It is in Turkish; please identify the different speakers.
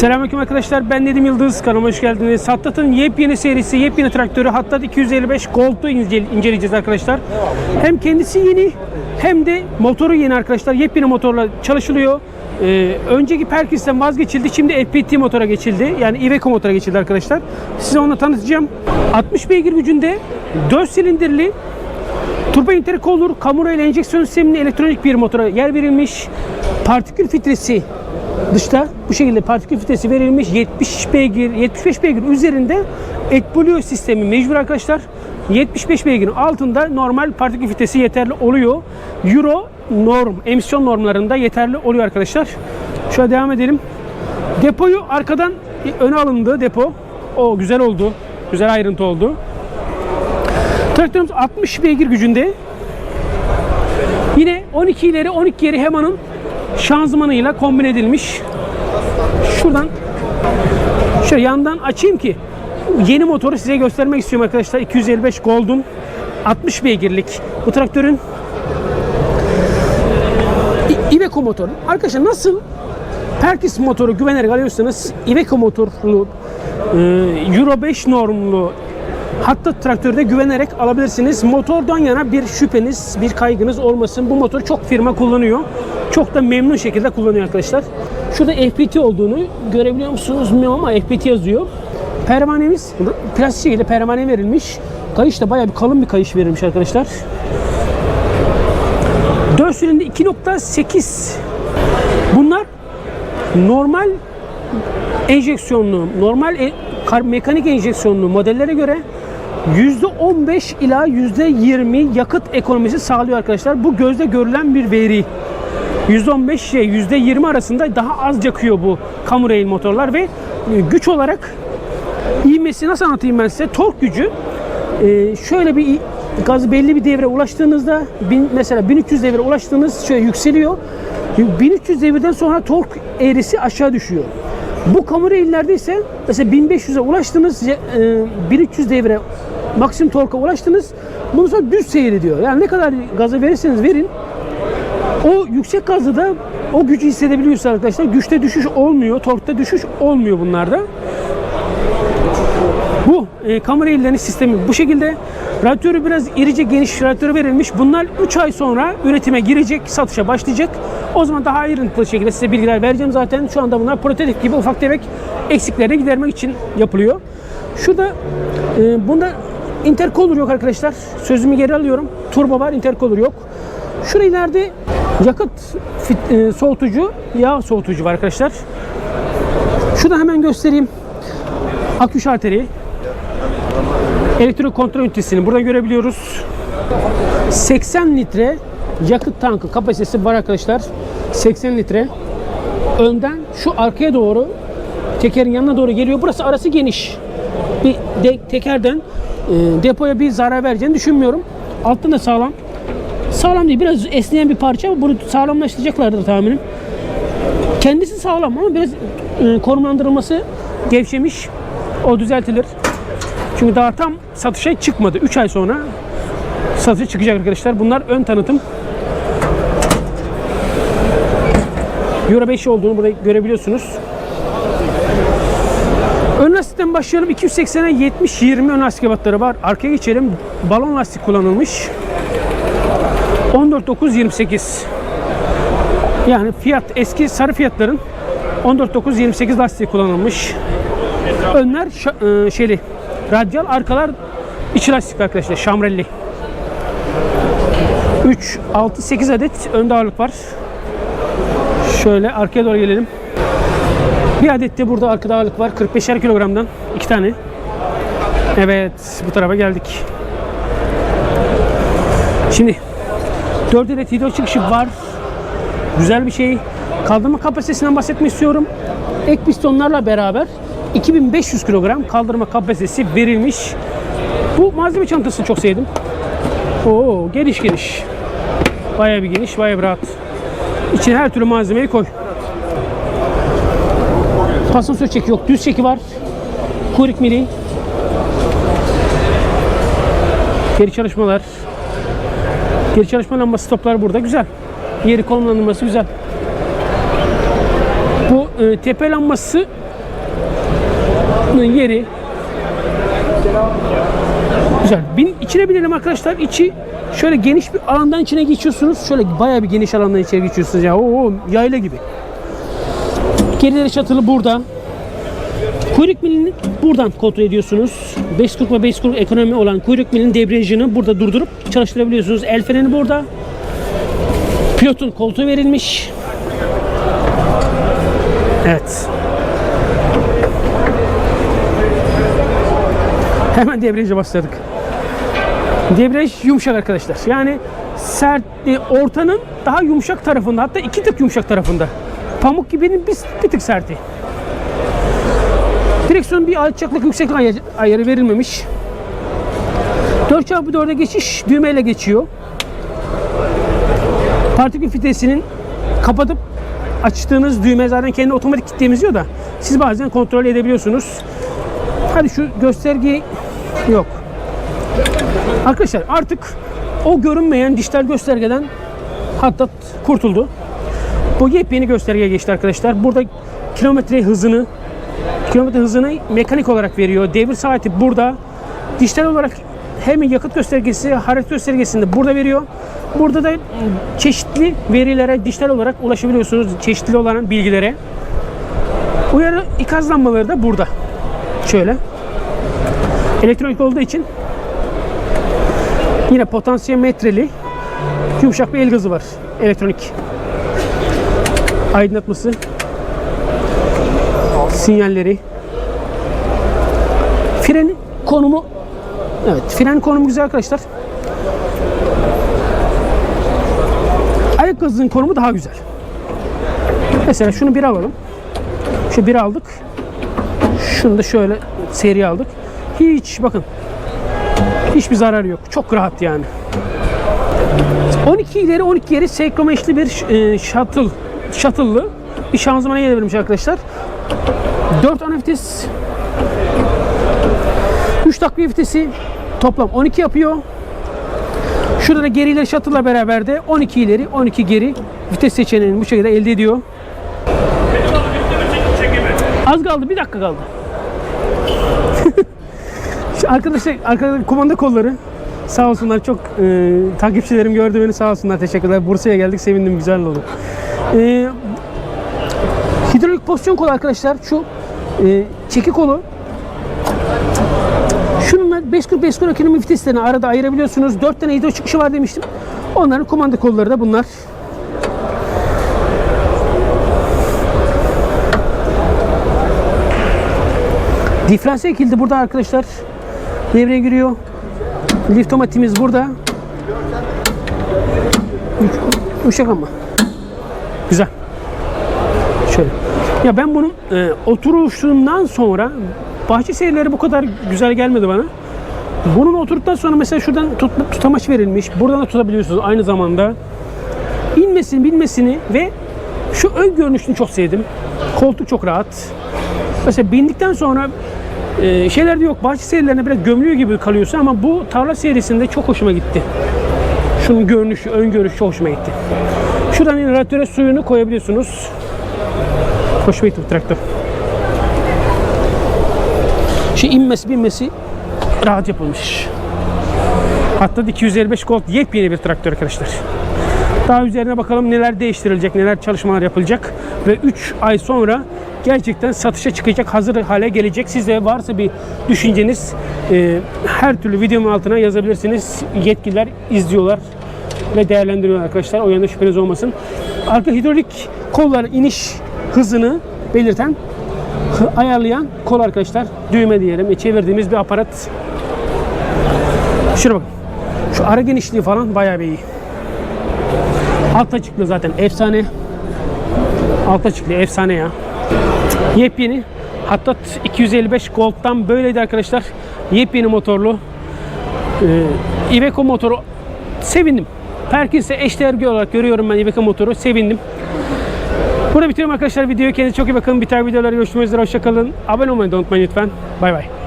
Speaker 1: Selamünaleyküm arkadaşlar. Ben Nedim Yıldız. Kanalıma hoş geldiniz. Hattat'ın yepyeni serisi, yepyeni traktörü Hattat 255 Gold'u ince- inceleyeceğiz arkadaşlar. Hem kendisi yeni hem de motoru yeni arkadaşlar. Yepyeni motorla çalışılıyor. Ee, önceki Perkis'ten vazgeçildi. Şimdi FPT motora geçildi. Yani Iveco motora geçildi arkadaşlar. Size onu tanıtacağım. 60 beygir gücünde 4 silindirli Turbo intercooler, kamera ile enjeksiyon sisteminin elektronik bir motora yer verilmiş. Partikül filtresi dışta bu şekilde partikül filtresi verilmiş. 70 beygir, 75 beygir üzerinde AdBlue sistemi mecbur arkadaşlar. 75 beygirin altında normal partikül filtresi yeterli oluyor. Euro norm, emisyon normlarında yeterli oluyor arkadaşlar. Şöyle devam edelim. Depoyu arkadan öne alındı depo. O güzel oldu. Güzel ayrıntı oldu. Traktörümüz 60 beygir gücünde. Yine 12 ileri 12 geri Hema'nın şanzımanıyla kombin edilmiş. Şuradan şöyle yandan açayım ki yeni motoru size göstermek istiyorum arkadaşlar. 255 Gold'un 60 beygirlik bu traktörün Iveco motoru. Arkadaşlar nasıl Perkis motoru güvenerek alıyorsanız Iveco motorlu e, Euro 5 normlu hatta traktörde güvenerek alabilirsiniz. Motordan yana bir şüpheniz, bir kaygınız olmasın. Bu motor çok firma kullanıyor. Çok da memnun şekilde kullanıyor arkadaşlar. Şurada FPT olduğunu görebiliyor musunuz bilmiyorum ama FPT yazıyor. Pervanemiz plastik şekilde pervane verilmiş. Kayış da bayağı bir kalın bir kayış verilmiş arkadaşlar. 4 silindir 2.8 Bunlar normal enjeksiyonlu, normal e- mekanik enjeksiyonlu modellere göre %15 ila %20 yakıt ekonomisi sağlıyor arkadaşlar. Bu gözle görülen bir veri. %15 ile %20 arasında daha az yakıyor bu Camurail motorlar ve e, güç olarak İğmesi nasıl anlatayım ben size? Tork gücü e, şöyle bir gaz belli bir devre ulaştığınızda mesela 1300 devre ulaştığınız şöyle yükseliyor. 1300 devirden sonra tork eğrisi aşağı düşüyor. Bu kameraillerde ise mesela 1500'e ulaştınız, e, 1300 devre maksimum torka ulaştınız. Bunun sonra düz seyrediyor. Yani ne kadar gazı verirseniz verin o yüksek gazda da o gücü hissedebiliyorsunuz arkadaşlar. Güçte düşüş olmuyor, torkta düşüş olmuyor bunlarda. Bu e, kamera ellerinin sistemi bu şekilde. Radyatörü biraz irice geniş radyatörü verilmiş. Bunlar 3 ay sonra üretime girecek, satışa başlayacak. O zaman daha ayrıntılı şekilde size bilgiler vereceğim zaten. Şu anda bunlar prototip gibi ufak tefek eksiklerini gidermek için yapılıyor. Şurada e, bunda intercooler yok arkadaşlar. Sözümü geri alıyorum. Turbo var, intercooler yok. Şurada ileride yakıt fit, e, soğutucu, yağ soğutucu var arkadaşlar. Şurada hemen göstereyim. Akü şalteri, elektrik kontrol ünitesini burada görebiliyoruz. 80 litre yakıt tankı kapasitesi var arkadaşlar. 80 litre. Önden şu arkaya doğru tekerin yanına doğru geliyor. Burası arası geniş. Bir de, tekerden e, depoya bir zarar vereceğini düşünmüyorum. Alttan da sağlam. Sağlam değil. Biraz esneyen bir parça ama bunu sağlamlaştıracaklardır tahminim. Kendisi sağlam ama biraz e, konumlandırılması gevşemiş. O düzeltilir. Çünkü daha tam satışa çıkmadı. 3 ay sonra satışa çıkacak arkadaşlar. Bunlar ön tanıtım. Euro 5 olduğunu burada görebiliyorsunuz. Ön lastikten başlayalım. 280'e 70-20 ön lastik ebatları var. Arkaya geçelim. Balon lastik kullanılmış. 14.928 yani fiyat eski sarı fiyatların 14.928 lastiği kullanılmış. Önler e, şeyli radyal, arkalar içi lastik arkadaşlar. Şamrelli. 3, 6, 8 adet önde ağırlık var. Şöyle arkaya doğru gelelim. Bir adet de burada arkada ağırlık var. 45'er kilogramdan. iki tane. Evet bu tarafa geldik. Şimdi 4 adet hidro çıkışı var. Güzel bir şey. Kaldırma kapasitesinden bahsetmek istiyorum. Ek pistonlarla beraber 2500 kilogram kaldırma kapasitesi verilmiş. Bu malzeme çantasını çok sevdim. Oo geniş geniş. Bayağı bir geniş, bayağı bir rahat. İçine her türlü malzemeyi koy. Asansör çeki yok, düz çeki var. Kuyruk mili. Geri çalışmalar. Geri çalışma lambası stoplar burada güzel. Yeri konumlandırması güzel. Bu e, tepe lambası yeri Güzel. Bin, içine binelim arkadaşlar. İçi şöyle geniş bir alandan içine geçiyorsunuz. Şöyle bayağı bir geniş alandan içeri geçiyorsunuz ya. Oo, yayla gibi. Gerileri çatılı burada. Kuyruk milini buradan kontrol ediyorsunuz. 540 ve 540 ekonomi olan kuyruk milinin debriyajını burada durdurup çalıştırabiliyorsunuz. El freni burada. Pilotun koltuğu verilmiş. Evet. Hemen debriyaja başladık. Debriyaj yumuşak arkadaşlar. Yani sert, e, ortanın daha yumuşak tarafında. Hatta iki tık yumuşak tarafında. Pamuk gibinin bir, bir tık serti. Direksiyon bir alçaklık yükseklik ayarı, ayarı verilmemiş. 4x4'e geçiş düğmeyle geçiyor. Partikül filtresinin kapatıp açtığınız düğme zaten kendi otomatik kitlemiziyor da siz bazen kontrol edebiliyorsunuz. Hadi şu göstergeyi yok. Arkadaşlar artık o görünmeyen dijital göstergeden hatta kurtuldu. Bu yepyeni göstergeye geçti arkadaşlar. Burada kilometre hızını kilometre hızını mekanik olarak veriyor. Devir saati burada. Dijital olarak hem yakıt göstergesi, hareket göstergesini de burada veriyor. Burada da çeşitli verilere dijital olarak ulaşabiliyorsunuz. Çeşitli olan bilgilere. Uyarı ikaz lambaları da burada. Şöyle. Elektronik olduğu için yine potansiyometreli yumuşak bir el gazı var. Elektronik. Aydınlatması. Sinyalleri. Fren konumu Evet, fren konumu güzel arkadaşlar. Ayak gazının konumu daha güzel. Mesela şunu bir alalım. Şu bir aldık. Şunu da şöyle seri aldık. Hiç bakın. Hiçbir zarar yok. Çok rahat yani. 12 ileri 12 geri senkromeşli bir e, shuttle shuttle'lı bir şanzımana yer verilmiş arkadaşlar. 4 ana vites 3 takviye vitesi toplam 12 yapıyor. Şurada da geri ileri shuttle'la beraber de 12 ileri 12 geri vites seçeneğini bu şekilde elde ediyor. Az kaldı bir dakika kaldı. Arkadaşlar, arkadaşlar kumanda kolları sağ olsunlar çok e, takipçilerim gördü beni sağ olsunlar teşekkürler. Bursa'ya geldik sevindim güzel oldu. E, hidrolik pozisyon kolu arkadaşlar şu e, çeki kolu Şununla 540 540 ekonomi viteslerini arada ayırabiliyorsunuz. 4 tane hidro çıkışı var demiştim. Onların kumanda kolları da bunlar. Diferansiyel kilidi burada arkadaşlar. Devreye giriyor. Lift otomatimiz burada. Uşak ama. Güzel. Şöyle. Ya ben bunun e, oturuşundan sonra bahçe seyirleri bu kadar güzel gelmedi bana. Bunun oturduktan sonra mesela şuradan tut, tutamaç verilmiş. Buradan da tutabiliyorsunuz aynı zamanda. İnmesini, binmesini ve şu ön görünüşünü çok sevdim. Koltuk çok rahat. Mesela bindikten sonra e, şeyler de yok. Bahçe serilerine biraz gömülüyor gibi kalıyorsun ama bu tarla serisinde çok hoşuma gitti. Şunun görünüşü, ön görünüşü çok hoşuma gitti. Şuradan yine radyatöre suyunu koyabiliyorsunuz. Hoşuma bu traktör. Şu inmesi binmesi rahat yapılmış. Hatta 255 Gold yepyeni bir traktör arkadaşlar. Daha üzerine bakalım neler değiştirilecek, neler çalışmalar yapılacak ve 3 ay sonra gerçekten satışa çıkacak, hazır hale gelecek. Sizde varsa bir düşünceniz e, her türlü videomun altına yazabilirsiniz. Yetkililer izliyorlar ve değerlendiriyorlar arkadaşlar. O yönde şüpheniz olmasın. Arka hidrolik kolların iniş hızını belirten ayarlayan kol arkadaşlar. Düğme diyelim. Çevirdiğimiz bir aparat. Şuna bakın. Şu ara genişliği falan bayağı bir iyi. Alt açıklığı zaten efsane. Alt açıklığı efsane ya. Yepyeni. Hatta 255 Gold'dan böyleydi arkadaşlar. Yepyeni motorlu. Ee, Iveco motoru sevindim. Perkins'e eşdeğer olarak görüyorum ben Iveco motoru. Sevindim. Burada bitiriyorum arkadaşlar videoyu. Kendinize çok iyi bakın. Bir tane videolarda görüşmek üzere. Hoşçakalın. Abone olmayı da unutmayın lütfen. Bay bay.